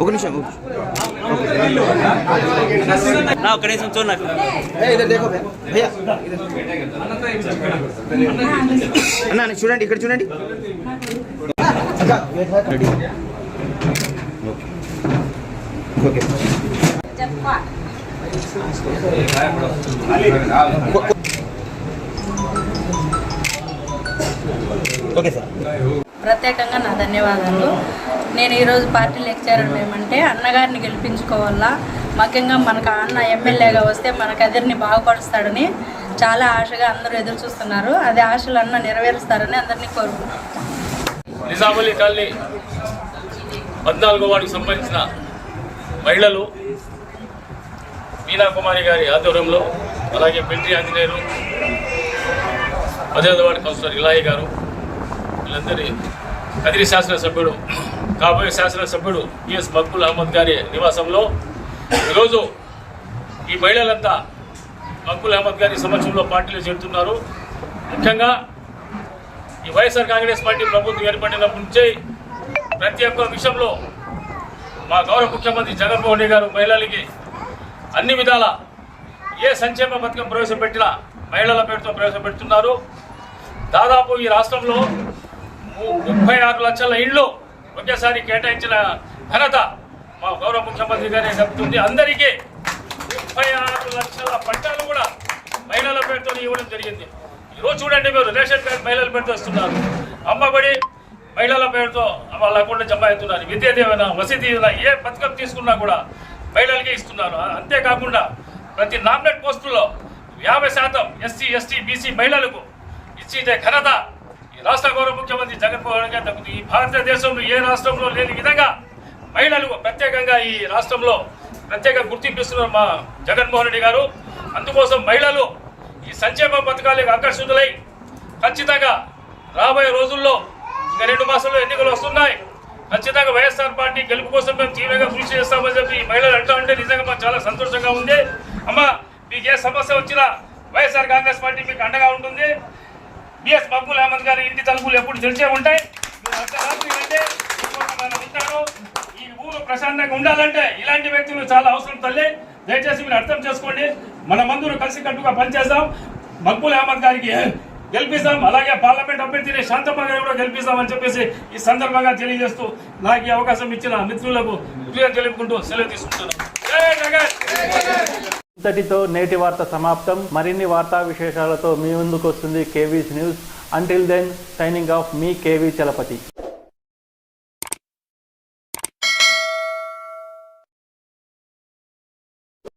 ఒక నిమిషం నా ఒక్క నిమిషం చూడు నాకు. అన్న చూడండి ఇక్కడ చూడండి. ఓకే. ప్రత్యేకంగా నా ధన్యవాదాలు. నేను ఈరోజు పార్టీ లెక్చరర్ ఏమంటే అన్నగారిని గెలిపించుకోవాలా? ముఖ్యంగా మనకు ఆ అన్న ఎమ్మెల్యేగా వస్తే మన కదిరిని బాగుపరుస్తాడని చాలా ఆశగా అందరూ ఎదురు చూస్తున్నారు. అదే ఆశలు అన్న నెరవేరుస్తారని అందరినీ కోరుకుంటున్నాను నిజామలీ కాలనీ పద్నాలుగో వార్డుకు సంబంధించిన మహిళలు మీనా కుమారి గారి ఆధ్వర్యంలో అలాగే మిలిటరీ ఆంజనేయులు పదిహేదో కౌన్సిలర్ ఇలాయి గారు వీళ్ళందరి కదిరి శాసనసభ్యుడు కాబోయే శాసనసభ్యుడు పిఎస్ మక్బుల్ అహ్మద్ గారి నివాసంలో ఈరోజు ఈ మహిళలంతా మక్బుల్ అహ్మద్ గారి సమక్షంలో పార్టీలో చేరుతున్నారు. ముఖ్యంగా ఈ వైఎస్ఆర్ కాంగ్రెస్ పార్టీ ప్రభుత్వం ఏర్పడినప్పటి నుంచే ప్రతి ఒక్క విషయంలో మా గౌరవ ముఖ్యమంత్రి జగన్మోహన్ రెడ్డి గారు మహిళలకి అన్ని విధాల ఏ సంక్షేమ పథకం ప్రవేశపెట్టినా మహిళల పేరుతో ప్రవేశపెడుతున్నారు. దాదాపు ఈ రాష్ట్రంలో ము- ముప్పై ఆరు లక్షల ఇళ్ళు ఒకేసారి కేటాయించిన ఘనత మా గౌరవ ముఖ్యమంత్రి గారే చెప్తుంది. అందరికీ ముప్పై ఆరు లక్షల పట్టాలు కూడా మహిళల పేరుతో ఇవ్వడం జరిగింది. ఈరోజు చూడండి మీరు రేషన్ కార్డు మహిళల పేరుతో ఇస్తున్నారు. అమ్మబడి మహిళల పేరుతో వాళ్ళ అకౌంట్ జమ అవుతున్నారు. విద్యా దీవెన వసతి ఏ పథకం తీసుకున్నా కూడా మహిళలకే ఇస్తున్నారు. అంతేకాకుండా ప్రతి నామినేట్ పోస్టుల్లో యాభై శాతం ఎస్సీ ఎస్టీ బీసీ మహిళలకు ఇచ్చే ఘనత ఈ రాష్ట్ర గౌరవ ముఖ్యమంత్రి జగన్మోహన్ గారు తగ్గుతుంది ఈ భారతదేశంలో ఏ రాష్ట్రంలో లేని విధంగా మహిళలకు ప్రత్యేకంగా ఈ రాష్ట్రంలో ప్రత్యేక గుర్తింపిస్తున్నారు మా జగన్మోహన్ రెడ్డి గారు. అందుకోసం మహిళలు ఈ సంక్షేమ పథకాలకు ఆకర్షితులై ఖచ్చితంగా రాబోయే రోజుల్లో ఇంకా రెండు మాసంలో ఎన్నికలు వస్తున్నాయి. వైఎస్ఆర్ పార్టీ గెలుపు కోసం మేము తీవ్రంగా కృషి చేస్తామని చెప్పి మహిళలు అంటూ ఉంటే నిజంగా మాకు చాలా సంతోషంగా ఉంది. అమ్మ మీకు ఏ సమస్య వచ్చినా వైఎస్ఆర్ కాంగ్రెస్ పార్టీ మీకు అండగా ఉంటుంది. బిఎస్ మక్బుల్ అహ్మద్ గారి ఇంటి తలుపులు ఎప్పుడు తెరిచే ఉంటాయి. మీరు ఈ ఊరు ప్రశాంతంగా ఉండాలంటే ఇలాంటి వ్యక్తులు చాలా అవసరం తల్లి. దయచేసి మీరు అర్థం చేసుకోండి. మన మందులు కలిసి కట్టుగా మక్బుల్ అహ్మద్ గారికి గెలిపిస్తాం. అలాగే పార్లమెంట్ అభ్యర్థిని శాంతమ్మ గారు కూడా గెలిపిస్తామని చెప్పేసి ఈ సందర్భంగా తెలియజేస్తూ నాకు ఈ అవకాశం ఇచ్చిన మిత్రులకు క్లియర్ తెలుపుకుంటూ సెలవు తీసుకుంటున్నాం. ఇంతటితో నేటి వార్త సమాప్తం. మరిన్ని వార్తా విశేషాలతో మీ ముందుకు వస్తుంది KV's news. Until then signing off మీ కేవీ చలపతి.